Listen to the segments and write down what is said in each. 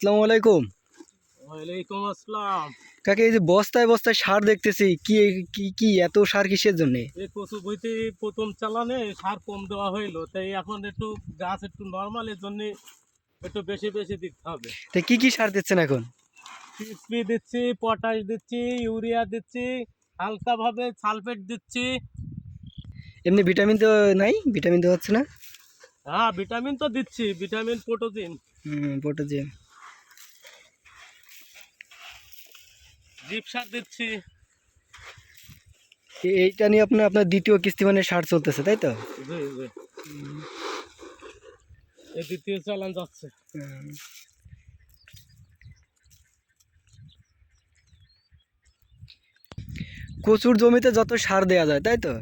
আসসালামু আলাইকুম। ওয়ালাইকুম আসসালাম। কাকে এই যে বস্তায় বস্তায় সার দেখতেছি কি কি কি এত সার কিসের জন্য? এই কচু বইতে প্রথম চালানে সার কম দেওয়া হইল তাই এখন একটু গাছ একটু নর্মালের জন্য একটু বেশি বেশি দিতে হবে। তা কি কি সার দিচ্ছেন এখন? পিএসপি দিচ্ছি পটাশ দিচ্ছি ইউরিয়া দিচ্ছি হালকাভাবে সালফেট দিচ্ছি। এমনি ভিটামিন তো নাই? ভিটামিন তো হচ্ছে না? হ্যাঁ ভিটামিন তো দিচ্ছি ভিটামিন প্রোটোজিন। হুম পটাজিয়াম জিপ সার দিচ্ছি। এইটা নিয়ে আপনার আপনার দ্বিতীয় কিস্তি মানে সার চলতেছে তাই তো? জি জি। এই দ্বিতীয় চালান যাচ্ছে। কচুর জমিতে যত সার দেয়া যায় তাই তো?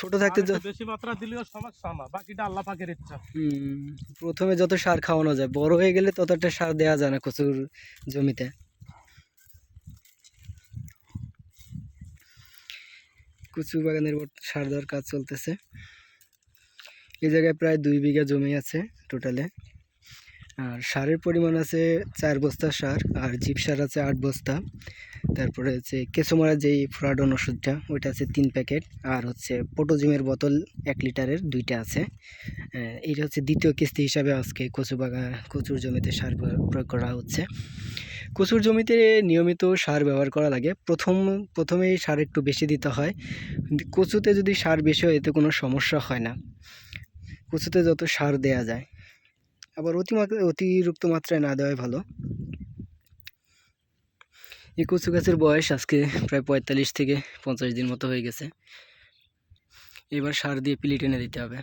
ছোট থাকতে বেশি মাত্রা দিলেও সমস্যা না বাকিটা আল্লাহ পাকের ইচ্ছা। প্রথমে যত সার খাওয়ানো যায় বড় হয়ে গেলে ততটা সার দেওয়া যায় না কচুর জমিতে। কচু বাগানের সার দেওয়ার কাজ চলতেছে। এই জায়গায় প্রায় দুই বিঘা জমি আছে টোটালে। আর সারের পরিমাণ আছে চার বস্তা সার আর জিপ সার আছে আট বস্তা। তারপরে হচ্ছে কেঁচোমারা যেই ফ্রাডন ওষুধটা, ওইটা আছে তিন প্যাকেট। আর হচ্ছে পোটোজিমের বোতল এক লিটারের দুইটা আছে। এইটা হচ্ছে দ্বিতীয় কিস্তি হিসাবে আজকে কচু বাগা কচুর জমিতে সার প্রয়োগ করা হচ্ছে। কচুর জমিতে নিয়মিত সার ব্যবহার করা লাগে। প্রথম, প্রথমেই সার একটু বেশি দিতে হয়। কচুতে যদি সার বেশি হয়, এতে কোনো সমস্যা হয় না। কচুতে যত সার দেয়া যায়। আবার অতি অতিরিক্ত মাত্রায় না দেওয়াই ভালো। এই কচু গাছের বয়স আজকে প্রায় পঁয়তাল্লিশ থেকে পঞ্চাশ দিন মতো হয়ে গেছে। এবার সার দিয়ে পিলি টেনে দিতে হবে।